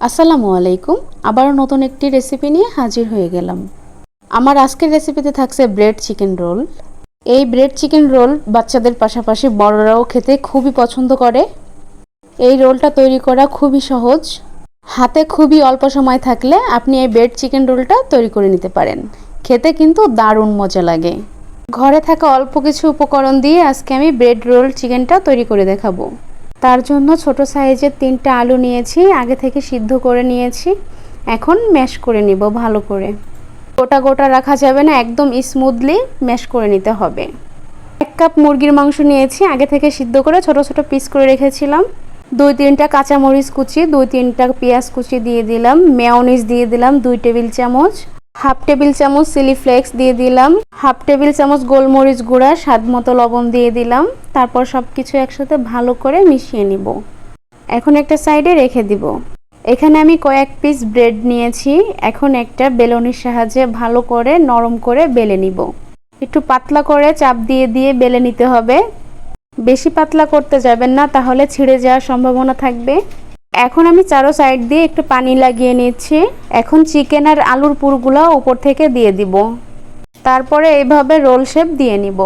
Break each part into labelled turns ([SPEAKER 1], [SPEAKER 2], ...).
[SPEAKER 1] আসসালামু আলাইকুম। আবারও নতুন একটি রেসিপি নিয়ে হাজির হয়ে গেলাম। আমার আজকের রেসিপিতে থাকছে ব্রেড চিকেন রোল এই ব্রেড চিকেন রোল বাচ্চাদের পাশাপাশি বড়রাও খেতে খুবই পছন্দ করে। এই রোলটা তৈরি করা খুবই সহজ। হাতে খুবই অল্প সময় থাকলে আপনি এই ব্রেড চিকেন রোলটা তৈরি করে নিতে পারেন। খেতে কিন্তু দারুণ মজা লাগে। ঘরে থাকা অল্প কিছু উপকরণ দিয়ে আজকে আমি ব্রেড রোল চিকেনটা তৈরি করে দেখাবো। তার জন্য ছোট সাইজের তিনটা আলু নিয়েছি, আগে থেকে সিদ্ধ করে নিয়েছি। এখন ম্যাশ করে নিব ভালো করে। গোটা গোটা রাখা যাবে না, একদম স্মুথলি ম্যাশ করে নিতে হবে। এক কাপ মুরগির মাংস নিয়েছি, আগে থেকে সিদ্ধ করে ছোট ছোট পিস করে রেখেছিলাম। দুই তিনটা কাঁচামরিচ কুচি, দুই তিনটা পেঁয়াজ কুচি দিয়ে দিলাম মেয়নিজ দিয়ে দিলাম, দুই টেবিল চামচ। হাফ টেবিল চামচ চিলি ফ্লেক্স দিয়ে দিলাম। হাফ টেবিল চামচ গোলমরিচ গুঁড়া, স্বাদ মতো লবণ দিয়ে দিলাম। তারপর সব কিছু একসাথে ভালো করে মিশিয়ে নিব। এখন একটা সাইডে রেখে দিব। এখানে আমি কয়েক পিস ব্রেড নিয়েছি। এখন একটা বেলনির সাহায্যে ভালো করে নরম করে বেলে নিব। একটু পাতলা করে চাপ দিয়ে দিয়ে বেলে নিতে হবে। বেশি পাতলা করতে যাবেন না, তাহলে ছিঁড়ে যাওয়ার সম্ভাবনা থাকবে। এখন আমি চারো সাইড দিয়ে একটু পানি লাগিয়ে নিচ্ছি। এখন চিকেন আর আলুর পুরগুলো উপর থেকে দিয়ে দিব। তারপরে এইভাবে রোল শেপ দিয়ে নিব।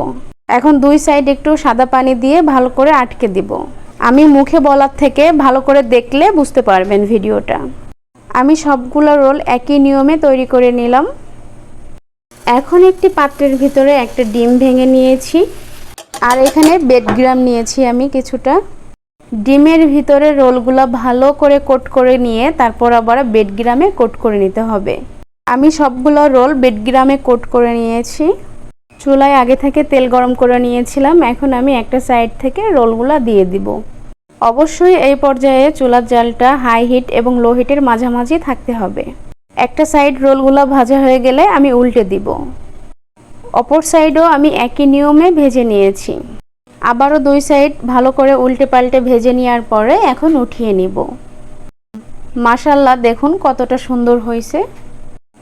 [SPEAKER 1] এখন দুই সাইড একটু সাদা পানি দিয়ে ভালো করে আটকে দিব। আমি মুখে বলার থেকে ভালো করে দেখলে বুঝতে পারবেন ভিডিওটা। আমি সবগুলো রোল একই নিয়মে তৈরি করে নিলাম। এখন একটি পাত্রের ভিতরে একটা ডিম ভেঙে নিয়েছি। আর এখানে বেডগ্রাম নিয়েছি আমি কিছুটা। ডিমের ভিতরে রোলগুলো ভালো করে কোট করে নিয়ে তারপর আবার বেডগ্রামে কোট করে নিতে হবে। আমি সবগুলো রোল বেডগ্রামে কোট করে নিয়েছি। চুলায় আগে থেকে তেল গরম করে নিয়েছিলাম, এখন আমি একটা সাইড থেকে রোলগুলো দিয়ে দিব। অবশ্যই এই পর্যায়ে চুলার জালটা হাই হিট এবং লো হিটের মাঝামাঝি থাকতে হবে। একটা সাইড রোলগুলো ভাজা হয়ে গেলে আমি উল্টে দিব। অপর সাইডও আমি একই নিয়মে ভেজে নিয়েছি। আবারও দুই সাইড ভালো করে উল্টে পাল্টে ভেজে নেওয়ার পরে এখন উঠিয়ে নিব। মাশাল্লাহ দেখুন কতটা সুন্দর হয়েছে।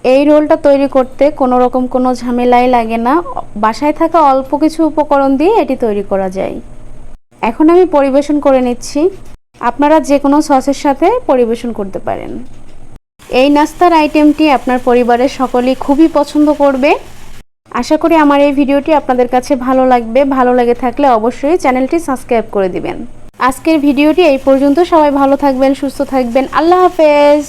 [SPEAKER 1] এই রোলটা তৈরি করতে কোনো রকম কোনো ঝামেলাই লাগে না। বাসায় থাকা অল্প কিছু উপকরণ দিয়ে এটি তৈরি করা যায়। এখন আমি পরিবেশন করে নিচ্ছি। আপনারা যে কোনো সসের সাথে পরিবেশন করতে পারেন। এই নাস্তার আইটেমটি আপনার পরিবারের সকলেই খুবই পছন্দ করবে। আশা করি আমার এই ভিডিওটি আপনাদের কাছে ভালো লাগবে। ভালো লাগে থাকলে অবশ্যই চ্যানেলটি সাবস্ক্রাইব করে দিবেন। আজকের ভিডিওটি এই পর্যন্ত। সবাই ভালো থাকবেন, সুস্থ থাকবেন। আল্লাহ হাফেজ।